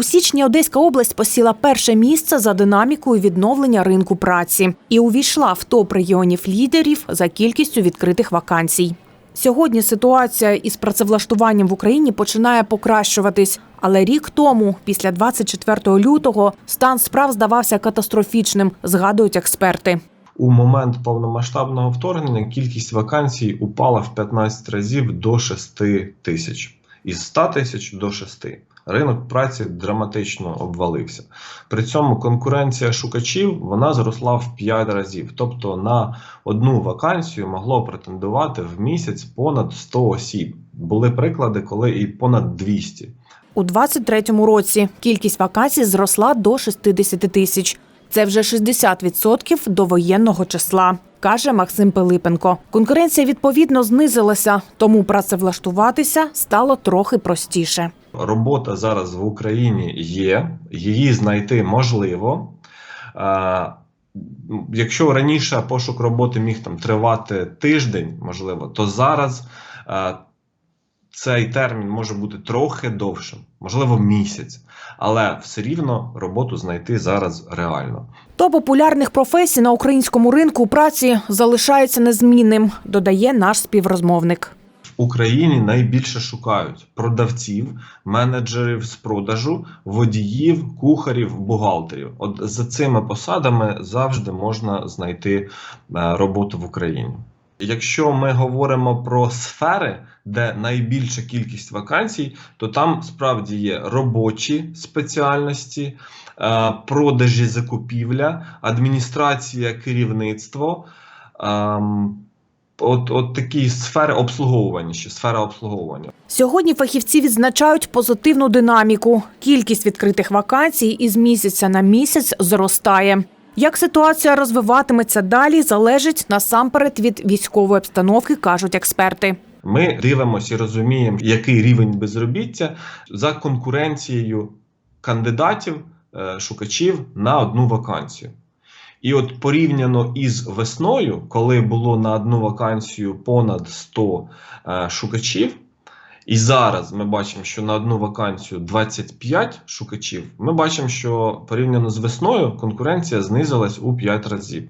У січні Одеська область посіла перше місце за динамікою відновлення ринку праці і увійшла в топ регіонів лідерів за кількістю відкритих вакансій. Сьогодні ситуація із працевлаштуванням в Україні починає покращуватись, але рік тому, після 24 лютого, стан справ здавався катастрофічним, згадують експерти. У момент повномасштабного вторгнення кількість вакансій упала в 15 разів до 6 тисяч із 100 тисяч до 6. Ринок праці драматично обвалився. При цьому конкуренція шукачів вона зросла в 5 разів. Тобто на одну вакансію могло претендувати в місяць понад 100 осіб. Були приклади, коли і понад 200. У 23-му році кількість вакансій зросла до 60 тисяч. Це вже 60% до воєнного числа, каже Максим Пилипенко. Конкуренція відповідно знизилася, тому працевлаштуватися стало трохи простіше. Робота зараз в Україні є, її знайти можливо. Якщо раніше пошук роботи міг там тривати тиждень, можливо, то зараз цей термін може бути трохи довшим, можливо, місяць, але все рівно роботу знайти зараз реально. То популярних професій на українському ринку праці залишається незмінним, додає наш співрозмовник. В Україні найбільше шукають продавців, менеджерів з продажу, водіїв, кухарів, бухгалтерів. От за цими посадами завжди можна знайти е, роботу в Україні. Якщо ми говоримо про сфери, де найбільша кількість вакансій, то там справді є робочі спеціальності, е, продажі, закупівля, адміністрація, керівництво. От, от такі сфери обслуговування, ще сфера обслуговування. Сьогодні фахівці відзначають позитивну динаміку. Кількість відкритих вакансій із місяця на місяць зростає. Як ситуація розвиватиметься далі, залежить насамперед від військової обстановки, кажуть експерти. Ми дивимося і розуміємо, який рівень безробіття за конкуренцією кандидатів, е, шукачів на одну вакансію. І от порівняно із весною, коли було на одну вакансію понад 100 е, шукачів, і зараз ми бачимо, що на одну вакансію 25 шукачів, ми бачимо, що порівняно з весною конкуренція знизилась у 5 разів.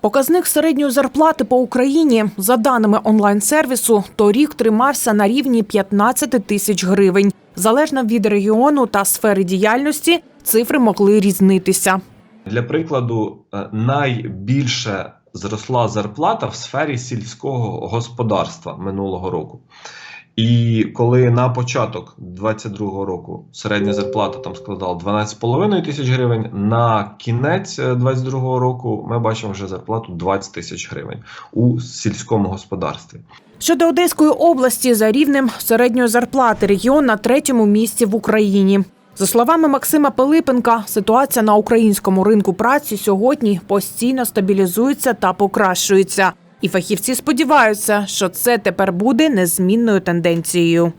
Показник середньої зарплати по Україні, за даними онлайн-сервісу, торік тримався на рівні 15 тисяч гривень. Залежно від регіону та сфери діяльності, цифри могли різнитися. Для прикладу, е, найбільше зросла зарплата в сфері сільського господарства минулого року. І коли на початок 2022 року середня зарплата там складала 12,5 тисяч гривень, на кінець 2022 року ми бачимо вже зарплату 20 тисяч гривень у сільському господарстві. Щодо Одеської області, за рівнем середньої зарплати регіон на третьому місці в Україні. За словами Максима Пилипенка, ситуація на українському ринку праці сьогодні постійно стабілізується та покращується. І фахівці сподіваються, що це тепер буде незмінною тенденцією.